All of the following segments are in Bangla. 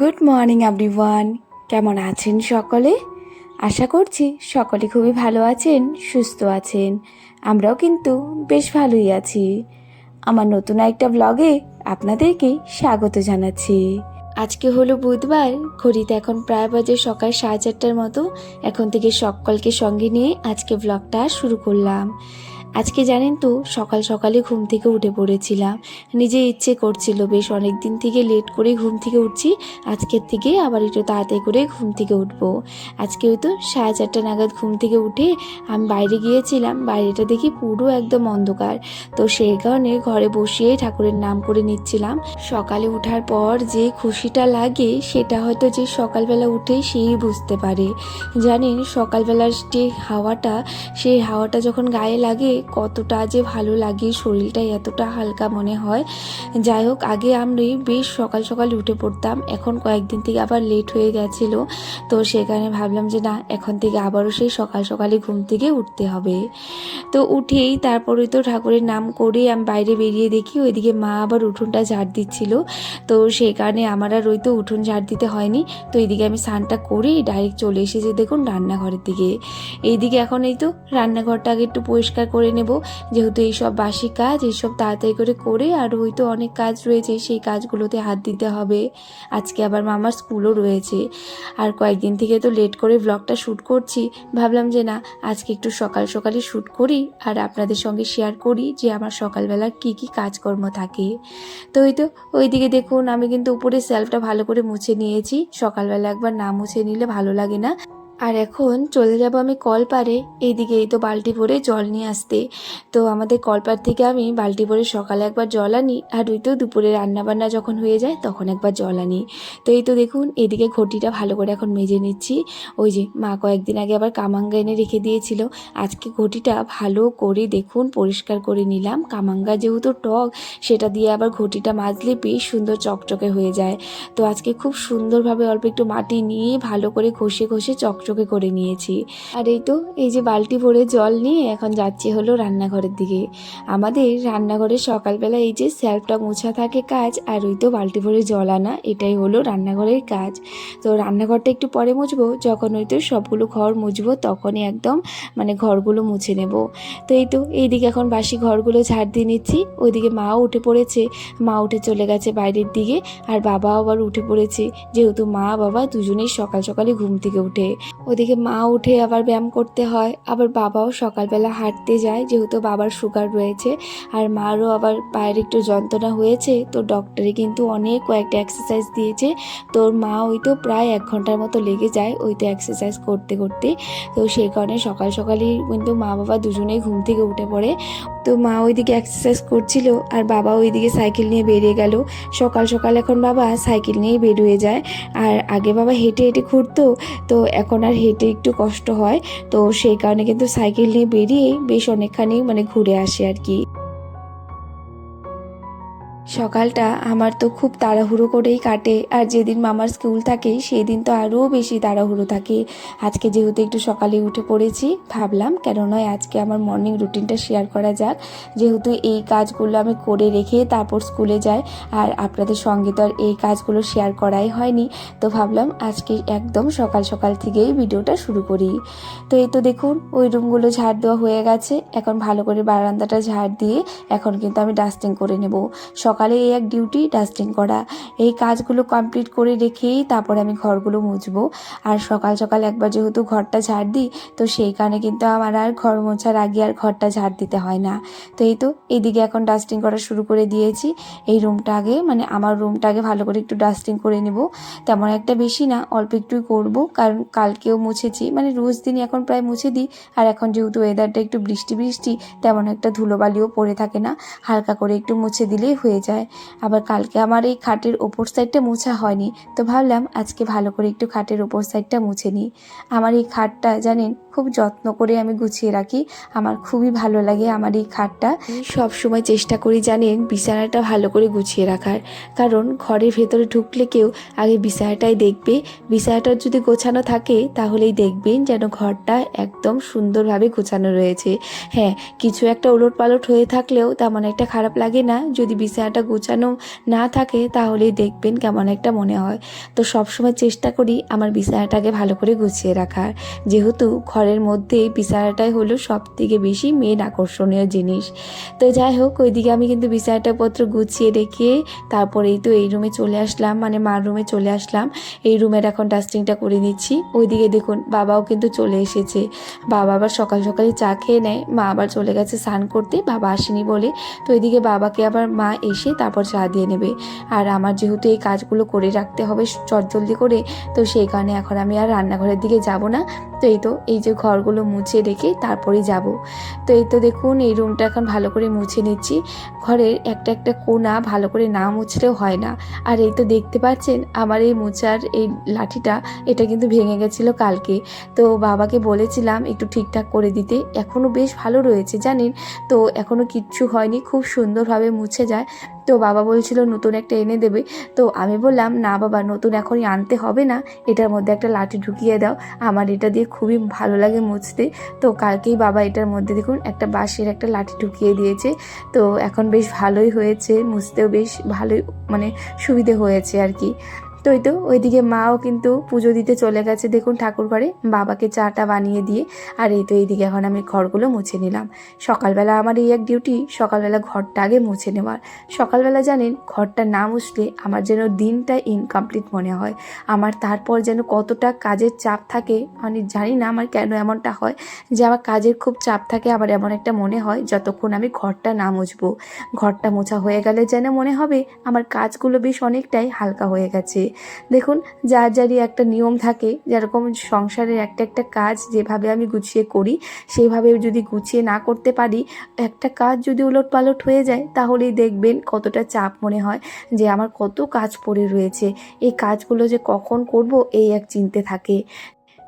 গুড মর্নিং এভরিওয়ান কেমন আছেন সকলে? আশা করছি সকলে খুবই ভালো আছেন, সুস্থ আছেন। আমরাও কিন্তু বেশ ভালোই আছি। আমার নতুন একটা ব্লগে আপনাদেরকে স্বাগত জানাচ্ছি। আজকে হলো বুধবার, ঘড়িতে এখন প্রায় বাজে সকাল সাড়ে চারটার মতো। এখন থেকে সকলকে সঙ্গে নিয়ে আজকে ব্লগটা শুরু করলাম। আজকে জানেন তো, সকাল সকালে ঘুম থেকে উঠে পড়েছিলাম। নিজে ইচ্ছে করছিল, বেশ অনেক দিন থেকে লেট করে ঘুম থেকে উঠছি, আজকের থেকে আবার একটু তাড়াতাড়ি করে ঘুম থেকে উঠবো। আজকে ওই তো সাড়ে চারটা নাগাদ ঘুম থেকে উঠে আমি বাইরে গিয়েছিলাম, বাইরেটা দেখি পুরো একদম অন্ধকার। তো সেই কারণে ঘরে বসিয়ে ঠাকুরের নাম করে নিচ্ছিলাম। সকালে ওঠার পর যে খুশিটা লাগে, সেটা হয়তো যে সকালবেলা উঠে সেই বুঝতে পারে। জানেন, সকালবেলার যে হাওয়াটা, সেই হাওয়াটা যখন গায়ে লাগে কতটা যে ভালো লাগে শরীরটা এতটা হালকা মনে হয়। যাই হোক, আগে আমি বেশ সকাল সকাল উঠে পড়তাম। এখন কয়েকদিন থেকে আবার লেট হয়ে গেছিল। তো সেখানে ভাবলাম যে না, এখন থেকে আবারও সেই সকাল সকালে ঘুম থেকে উঠতে হবে। তো উঠেই তারপরে তো ঠাকুরের নাম করে আমি বাইরে বেরিয়ে দেখি, ওইদিকে মা আবার উঠোনটা ঝাড় দিচ্ছিল। তো সেই কারণে আমার আর ওই তো উঠোন ঝাড় দিতে হয়নি। তো এইদিকে আমি স্নানটা করে ডাইরেক্ট চলে এসেছি দেখুন রান্নাঘরের দিকে। এইদিকে এখন এই তো রান্নাঘরটা আগে একটু পরিষ্কার করে নেব। যেহেতু এইসব বাসি কাজ, এইসব তাড়াতাড়ি করে করে আর ওই তো অনেক কাজ রয়েছে, সেই কাজগুলোতে হাত দিতে হবে। আজকে আবার মামার স্কুলও রয়েছে। আর কয়েকদিন থেকে তো লেট করে ব্লগটা শ্যুট করছি। ভাবলাম যে না, আজকে একটু সকাল সকালে শ্যুট করি আর আপনাদের সঙ্গে শেয়ার করি যে আমার সকালবেলার কি কি কাজকর্ম থাকে। তো ওই তো, ওইদিকে দেখুন, আমি কিন্তু উপরে সেলফটা ভালো করে মুছে নিয়েছি। সকালবেলা একবার না মুছে নিলে ভালো লাগে না। আর এখন চলে যাব আমি কলপারে এইদিকে এই তো বালতি ভরে জল নিয়ে আসতে। তো আমাদের কলপার থেকে আমি বালতি ভরে সকালে একবার জল আনি, আর ওই তো দুপুরে রান্নাবান্না যখন হয়ে যায় তখন একবার জল আনি। তো এই তো দেখুন এদিকে ঘটিটা ভালো করে এখন মেজে নিচ্ছি। ওই যে মা কয়েকদিন আগে আবার কামাঙ্গা এনে রেখে দিয়েছিল। আজকে ঘটিটা ভালো করে দেখুন, পরিষ্কার করে নিলাম। কামাঙ্গা যেহেতু টক, সেটা দিয়ে আবার ঘটিটা মাজলে বেশ সুন্দর চকচকে হয়ে যায়। তো আজকে খুব সুন্দরভাবে অল্প একটু মাটি নিয়ে ভালো করে ঘষে ঘষে চকচকে করে নিয়েছি। আর এই তো, এই যে বালতি ভরে জল নিয়ে এখন যাচ্ছি হলো রান্নাঘরের দিকে। আমাদের রান্নাঘরে সকালবেলা এই যে স্যাল্পটা মোছা থাকে কাজ, আর ওই তো বালতি ভরে জল আনা, এটাই হলো রান্নাঘরের কাজ। তো রান্নাঘরটা একটু পরে মুছবো, যখন ওই তো সবগুলো ঘর মুছবো তখনই একদম মানে ঘরগুলো মুছে নেব। তো এই তো, এইদিকে এখন বাসি ঘরগুলো ঝাড় দিয়ে নিচ্ছি, ওইদিকে মাও উঠে পড়েছে। মা উঠে চলে গেছে বাইরের দিকে, আর বাবা আবার উঠে পড়েছে। যেহেতু মা, বাবা দুজনেই সকাল সকালে ঘুম থেকে উঠে। ওদিকে মা উঠে আবার ব্যায়াম করতে হয়। আবার বাবাও সকালবেলা হাঁটতে যায়, যেহেতু বাবার সুগার রয়েছে। আর মারও আবার পায়ের একটু যন্ত্রণা হয়েছে, তো ডক্টরে কিন্তু অনেক কয়েকটা এক্সারসাইজ দিয়েছে। তোর মা ওই তো প্রায় এক ঘণ্টার মতো লেগে যায় ওই তো এক্সারসাইজ করতে করতে। তো সেই কারণে সকাল সকালই কিন্তু মা বাবা দুজনেই ঘুম থেকে উঠে পড়ে। তো মা ওইদিকে এক্সারসাইজ করছিল আর বাবা ওইদিকে সাইকেল নিয়ে বেরিয়ে গেল। সকাল সকাল এখন বাবা সাইকেল নিয়েই বেরিয়ে যায়। আর আগে বাবা হেঁটে হেঁটে ঘুরতো, তো এখন আর হেঁটে একটু কষ্ট হয়। তো সেই কারণে কিন্তু সাইকেল নিয়ে বেরিয়ে বেশ অনেকখানি মানে ঘুরে আসে আর কি। সকালটা আমার তো খুব তাড়াহুড়ো করেই কাটে, আর যেদিন মামার স্কুল থাকে সেই দিন তো আরও বেশি তাড়াহুড়ো থাকে। আজকে যেহেতু একটু সকালে উঠে পড়েছি, ভাবলাম কেন নয় আজকে আমার মর্নিং রুটিনটা শেয়ার করা যাক। যেহেতু এই কাজগুলো আমি করে রেখে তারপর স্কুলে যাই, আর আপনাদের সঙ্গে তো আর এই কাজগুলো শেয়ার করাই হয়নি, তো ভাবলাম আজকে একদম সকাল সকাল থেকেই ভিডিওটা শুরু করি। তো এই তো দেখুন, ওই রুমগুলো ঝাড় দেওয়া হয়ে গেছে, এখন ভালো করে বারান্দাটা ঝাড় দিয়ে এখন কিন্তু আমি ডাস্টিং করে নেব। সকালে এই এক ডিউটি ডাস্টিং করা। এই কাজগুলো কমপ্লিট করে রেখেই তারপরে আমি ঘরগুলো মুছবো। আর সকাল সকাল একবার যেহেতু ঘরটা ঝাড় দিই, তো সেই কারণে কিন্তু আমার আর ঘর মোছার আগে আর ঘরটা ঝাড় দিতে হয় না। তো এই তো এইদিকে এখন ডাস্টিং করা শুরু করে দিয়েছি। এই রুমটা আগে মানে আমার রুমটা আগে ভালো করে একটু ডাস্টিং করে নেব। তেমন একটা বেশি না, অল্প একটুই করব। কারণ কালকেও মুছেছি মানে রোজ দিনই এখন প্রায় মুছে দিই। আর এখন যেহেতু ওয়েদারটা একটু বৃষ্টি বৃষ্টি, তেমন একটা ধুলোবালিও পড়ে থাকে না। হালকা করে একটু মুছে দিলেই হয়ে যায়। আবার কালকে আমার এই খাটের ওপর সাইডটা মোছা হয়নি। তো ভাবলাম আজকে ভালো করে একটু খাটের ওপর সাইডটা মুছে নিই। আমার এই খাটটা জানেন খুব যত্ন করে আমি গুছিয়ে রাখি। আমার খুবই ভালো লাগে আমার এই খাটটা। সব সময় চেষ্টা করি জানেন বিছানাটা ভালো করে গুছিয়ে রাখার। কারণ ঘরের ভেতরে ঢুকলে কেউ আগে বিছানাটাই দেখবে। বিছানাটা যদি গোছানো থাকে তাহলেই দেখবেন যেন ঘরটা একদম সুন্দরভাবে গোছানো রয়েছে। হ্যাঁ কিছু একটা ওলট পালট হয়ে থাকলেও তেমন একটা খারাপ লাগে না। যদি বিছানাটা গোছানো না থাকে তাহলেই দেখবেন কেমন একটা মনে হয়। তো সবসময় চেষ্টা করি আমার বিছানাটাকে ভালো করে গুছিয়ে রাখার। যেহেতু ঘরের মধ্যে বিছানাটাই হলো সব থেকে বেশি মেন আকর্ষণীয় জিনিস। তো যাই হোক, ওইদিকে আমি কিন্তু বিছানাটা পত্র গুছিয়ে রেখে তারপরেই তো এই রুমে চলে আসলাম মানে মার রুমে চলে আসলাম। এই রুমের এখন ডাস্টিংটা করে নিচ্ছি। ওইদিকে দেখুন, বাবাও কিন্তু চলে এসেছে। বাবা আবার সকাল সকালে চা খেয়ে নেয়, মা আবার চলে গেছে স্নান করতে, বাবা আসেনি বলে। তো এদিকে বাবাকে আবার মা এসে তারপর চা দিয়ে নেবে। আর আমার যেহেতু এই কাজগুলো করে রাখতে হবে চটজলদি করে, তো সেই কারণে এখন আমি আর রান্নাঘরের দিকে যাব না। তো এই তো, এই যে ঘরগুলো মুছে রেখে তারপরেই যাব। তো এই তো দেখুন, এই রুমটা এখন ভালো করে মুছে নিচ্ছি। ঘরের একটা একটা কোণা ভালো করে না মুছলেও হয় না। আর এই তো দেখতে পাচ্ছেন, আমার এই মোচার এই লাঠিটা, এটা কিন্তু ভেঙে গেছিল কালকে। তো বাবাকে বলেছিলাম একটু ঠিকঠাক করে দিতে। এখনও বেশ ভালো রয়েছে, জানেন? তো এখনও কিচ্ছু হয়নি, খুব সুন্দরভাবে মুছে যায়। তো বাবা বলছিল, নতুন একটা এনে দেবে। তো আমি বললাম, না বাবা, নতুন এখনই আনতে হবে না। এটার মধ্যে একটা লাঠি ঢুকিয়ে দাও। আমার এটা দিয়ে খুবই ভালো লাগে মুছতে। তো কালকেই বাবা এটার মধ্যে দেখুন, একটা বাঁশের একটা লাঠি ঢুকিয়ে দিয়েছে। তো এখন বেশ ভালোই হয়েছে, মুছতেও বেশ ভালোই মানে সুবিধে হয়েছে আর কি। তো ওই তো, ওইদিকে মাও কিন্তু পুজো দিতে চলে গেছে। দেখুন ঠাকুর ঘরে বাবাকে চাটা বানিয়ে দিয়ে, আর এই তো এইদিকে এখন আমি ঘরগুলো মুছে নিলাম। সকালবেলা আমার এই এক ডিউটি সকালবেলা ঘরটা আগে মুছে নেওয়ার। সকালবেলা জানেন, ঘরটা না মুছলে আমার যেন দিনটা ইনকমপ্লিট মনে হয়। আমার তারপর যেন কতটা কাজের চাপ থাকে আমি জানি না আমার কেন এমনটা হয় যে আমার কাজের খুব চাপ থাকে, আবার এমন একটা মনে হয় যতক্ষণ আমি ঘরটা না মুছবো। ঘরটা মোছা হয়ে গেলে যেন মনে হবে আমার কাজগুলো বেশ অনেকটাই হালকা হয়ে গেছে। দেখুন, যার যারই একটা নিয়ম থাকে, যেরকম সংসারের একটা একটা কাজ যেভাবে আমি গুছিয়ে করি সেইভাবে যদি গুছিয়ে না করতে পারি, একটা কাজ যদি উলট পালট হয়ে যায়, তাহলেই দেখবেন কতটা চাপ মনে হয় যে আমার কত কাজ পড়ে রয়েছে। এই কাজগুলো যে কখন করব, এই এক চিনতে থাকে।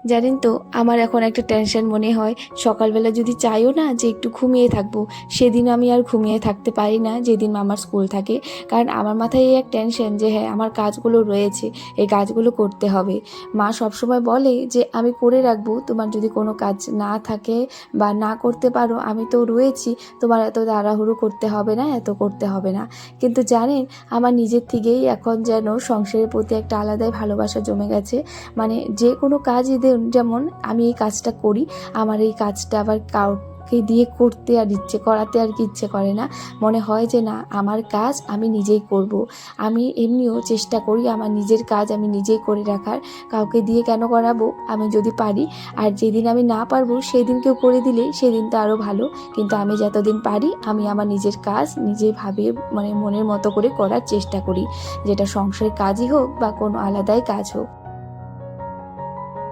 জানেন তো, আমার এখন একটা টেনশন মনে হয়। সকালবেলা যদি চাইও না যে একটু ঘুমিয়ে থাকব সেদিন আমি আর ঘুমিয়ে থাকতে পারি না যেদিন আমার স্কুল থাকে। কারণ আমার মাথায় এই এক টেনশন যে হ্যাঁ আমার কাজগুলো রয়েছে, এই কাজগুলো করতে হবে। মা সবসময় বলে যে, আমি করে রাখব, তোমার যদি কোনো কাজ না থাকে বা না করতে পারো, আমি তো রয়েছি, তোমার এত তাড়াহুড়ো করতে হবে না, এত করতে হবে না। কিন্তু জানেন, আমার নিজের থেকেই এখন যেন সংসারের প্রতি একটা আলাদাই ভালোবাসা জমে গেছে। মানে যে কোনো কাজই যেমন আমি এই কাজটা করি, আমার এই কাজটা আবার কাউকে দিয়ে করতে আর ইচ্ছে, করাতে আর কি ইচ্ছে করে না। মনে হয় যে না, আমার কাজ আমি নিজেই করব। আমি এমনিও চেষ্টা করি আমার নিজের কাজ আমি নিজেই করে রাখার। কাউকে দিয়ে কেন করাবো? আমি যদি পারি, আর যেদিন আমি না পারব সেদিন কেউ করে দিলে সেদিন তো আরও ভালো। কিন্তু আমি যতদিন পারি, আমি আমার নিজের কাজ নিজে ভাবে মানে মনের মতো করে করার চেষ্টা করি। যেটা সংসারের কাজই হোক বা কোনো আলাদাই কাজ হোক।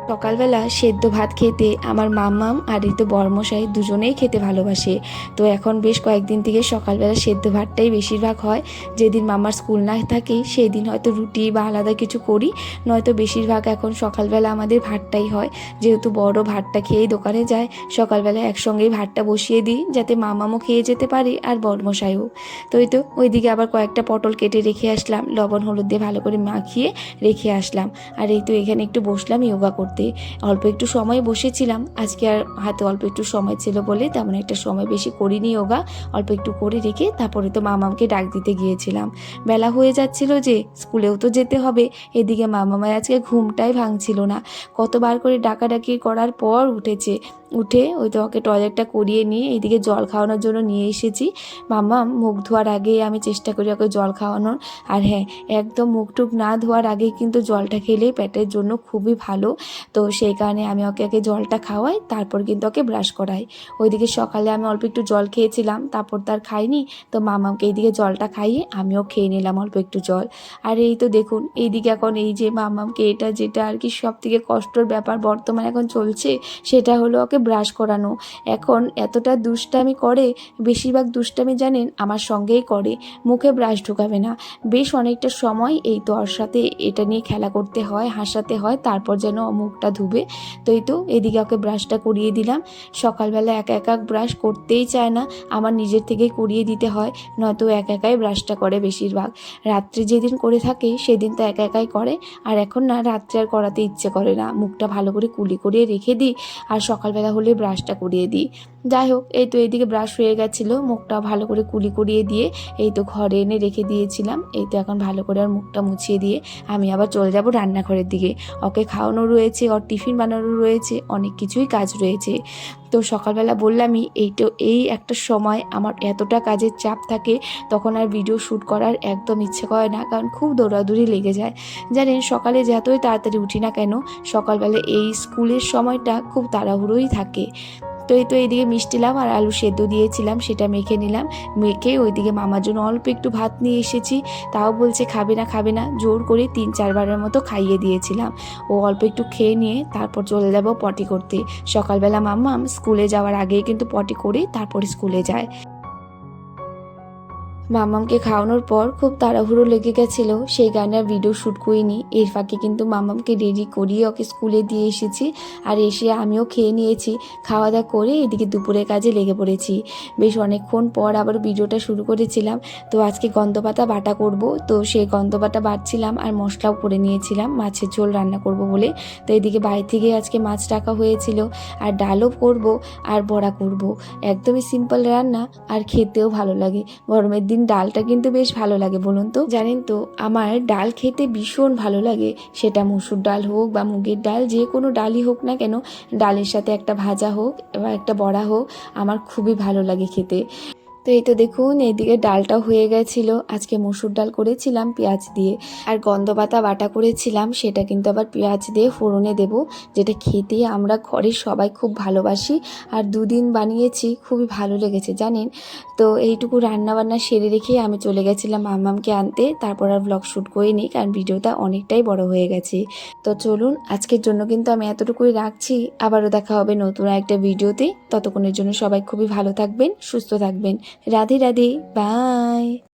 সকালবেলা সেদ্ধ ভাত খেতে আমার মাম্মাম আর এই তো বর্মশাই দুজনেই খেতে ভালোবাসে। তো এখন বেশ কয়েকদিন থেকে সকালবেলা সেদ্ধ ভাতটাই বেশিরভাগ হয়। যেদিন মামার স্কুল না থাকে সেই দিন হয়তো রুটি বা আলাদা কিছু করি। নয়তো বেশিরভাগ এখন সকালবেলা আমাদের ভাতটাই হয়। যেহেতু বড় ভাতটা খেয়েই দোকানে যায়, সকালবেলা একসঙ্গেই ভাতটা বসিয়ে দিই যাতে মামামও খেয়ে যেতে পারে আর বর্মশাইও। তো ওই তো ওইদিকে আবার কয়েকটা পটল কেটে রেখে আসলাম, লবণ হলুদ দিয়ে ভালো করে মাখিয়ে রেখে আসলাম। আর এই তো এখানে একটু বসলাম ইয়োগা করতে। অল্প একটু সময় বসেছিলাম। আজকে আর হাতে অল্প একটু সময় ছিল বলে তেমন একটা সময় বেশি করিনি ওগা। অল্প একটু করে রেখে তারপরে তো মামামকে ডাক দিতে গিয়েছিলাম। বেলা হয়ে যাচ্ছিল যে স্কুলেও তো যেতে হবে। এদিকে মামামায় আজকে ঘুমটাই ভাঙছিল না। কতবার করে ডাকাডাকি করার পর উঠেছে। উঠে ওই তো ওকে টয়লেটটা করিয়ে নিয়ে এইদিকে জল খাওয়ানোর জন্য নিয়ে এসেছি। মাম্মা, মুখ ধোয়ার আগে আমি চেষ্টা করি ওকে জল খাওয়ানোর। আর হ্যাঁ একদম মুখ টুক না ধোয়ার আগে কিন্তু জলটা খেলে পেটের জন্য খুবই ভালো। তো সেই কারণে আমি ওকে আগে জলটা খাওয়াই, তারপর কিন্তু ওকে ব্রাশ করাই। ওইদিকে সকালে আমি অল্প একটু জল খেয়েছিলাম, তারপর তার খাইনি। তো মামাকে এইদিকে জলটা খাইয়ে আমিও খেয়ে নিলাম অল্প একটু জল। আর এই তো দেখুন, এইদিকে এখন এই যে মামাকে এটা যেটা আর কি সব থেকে কষ্টর ব্যাপার বর্তমানে এখন চলছে, সেটা হলো ওকে ব্রাশ করানো। এখন এতটা দুষ্টামি করে, বেশিরভাগ দুষ্টামি জানেন আমার সঙ্গেই করে, মুখে ব্রাশ ঢোকাবে না। বেশ অনেকটা সময় এই তো ওর সাথে এটা নিয়ে খেলা করতে হয়, হাসাতে হয়, তারপর যেন মুখটা ধুবে। তো এই তো এদিকে ওকে ব্রাশটা করিয়ে দিলাম। সকালবেলা একা একা ব্রাশ করতেই চায় না, আমার নিজের থেকেই করিয়ে দিতে হয়, নয়তো একা একাই ব্রাশটা করে বেশিরভাগ। রাত্রে যেদিন করে থাকে, সেদিন তো একা একাই করে। আর এখন না, রাত্রে আর করাতে ইচ্ছে করে না। মুখটা ভালো করে কুলি করিয়ে রেখে দিই। আর সকালবেলা সকালবেলা হলে ব্রাশটা করিয়ে দিই। যাই হোক, এই তো এইদিকে ব্রাশ হয়ে গেছিল, মুখটা ভালো করে কুলি করিয়ে দিয়ে এই তো ঘরে এনে রেখে দিয়েছিলাম। এই তো এখন ভালো করে আর মুখটা মুছিয়ে দিয়ে আমি আবার চলে যাব রান্নাঘরের দিকে। ওকে খাওয়ানো রয়েছে, ওর টিফিন বানানো রয়েছে, অনেক কিছুই কাজ রয়েছে। তো সকালবেলা বললামই এইটা এই একটা সময় আমার এতটা কাজের চাপ থাকে, তখন আর ভিডিও শ্যুট করার একদম ইচ্ছে করে না, কারণ খুব দৌড়াদৌড়ি লেগে যায়। জানেন, সকালে যতই তাড়াতাড়ি উঠি না কেন, সকালবেলা এই স্কুলের সময়টা খুব তাড়াহুড়োই থাকে। তো এই তো এইদিকে মিষ্টি লাম আর আলু সেদ্ধ দিয়েছিলাম, সেটা মেখে নিলাম। মেখে ওইদিকে মামার জন্য অল্প একটু ভাত নিয়ে এসেছি। তাও বলছে খাবে না খাবে না, জোর করে তিন চারবারের মতো খাইয়ে দিয়েছিলাম। ও অল্প একটু খেয়ে নিয়ে তারপর চলে যাব পটি করতে। সকালবেলা মাম্মাম স্কুলে যাওয়ার আগেই কিন্তু পটি করে তারপর স্কুলে যায়। মামামকে খাওয়ানোর পর খুব তাড়াহুড়ো লেগে গেছিল। সেই আর ভিডিও শ্যুট করিনি। এর ফাঁকে কিন্তু মামামকে রেডি করিয়ে ওকে স্কুলে দিয়ে এসেছি। আর এসে আমিও খেয়ে নিয়েছি। খাওয়া দাওয়া করে এদিকে দুপুরের কাজে লেগে পড়েছি। বেশ অনেকক্ষণ পর আবার ভিডিওটা শুরু করেছিলাম। তো আজকে গন্ধপাতা বাটা করব। তো সেই গন্ধপাতা বাটছিলাম আর মশলাও করে নিয়েছিলাম। মাছের ঝোল রান্না করব বলে। তো এদিকে বাড়ি থেকে আজকে মাছ রাখা হয়েছিল। আর ডালও করব আর বড়া করব। একদমই সিম্পল রান্না। আর খেতেও ভালো লাগে। গরমের দিন ডালটা কিন্তু বেশ ভালো লাগে, বলুন তো। জানেন তো, আমার ডাল খেতে ভীষণ ভালো লাগে। সেটা মুসুর ডাল হোক বা মুগের ডাল, যে কোনো ডালই হোক না কেন, ডালের সাথে একটা ভাজা হোক বা একটা বড়া হোক, আমার খুবই ভালো লাগে খেতে। তো এই তো দেখুন এইদিকে ডালটা হয়ে গেছিল। আজকে মসুর ডাল করেছিলাম পেঁয়াজ দিয়ে। আর গন্ধপাতা বাটা করেছিলাম, সেটা কিন্তু আবার পেঁয়াজ দিয়ে ফোড়নে দেব, যেটা খেতে আমরা ঘরের সবাই খুব ভালোবাসি। আর দুদিন বানিয়েছি, খুবই ভালো লেগেছে, জানেন? তো এইটুকু রান্না বান্না সেরে রেখে আমি চলে গেছিলাম মামামকে আনতে। তারপর আর ব্লগ শ্যুট করে করিনি কারণ ভিডিওটা অনেকটাই বড় হয়ে গেছে। তো চলুন, আজকের জন্য কিন্তু আমি এতটুকুই রাখছি। আবারও দেখা হবে নতুন একটা ভিডিওতে। ততক্ষণের জন্য সবাই খুবই ভালো থাকবেন, সুস্থ থাকবেন। রাধে রাধে বাই।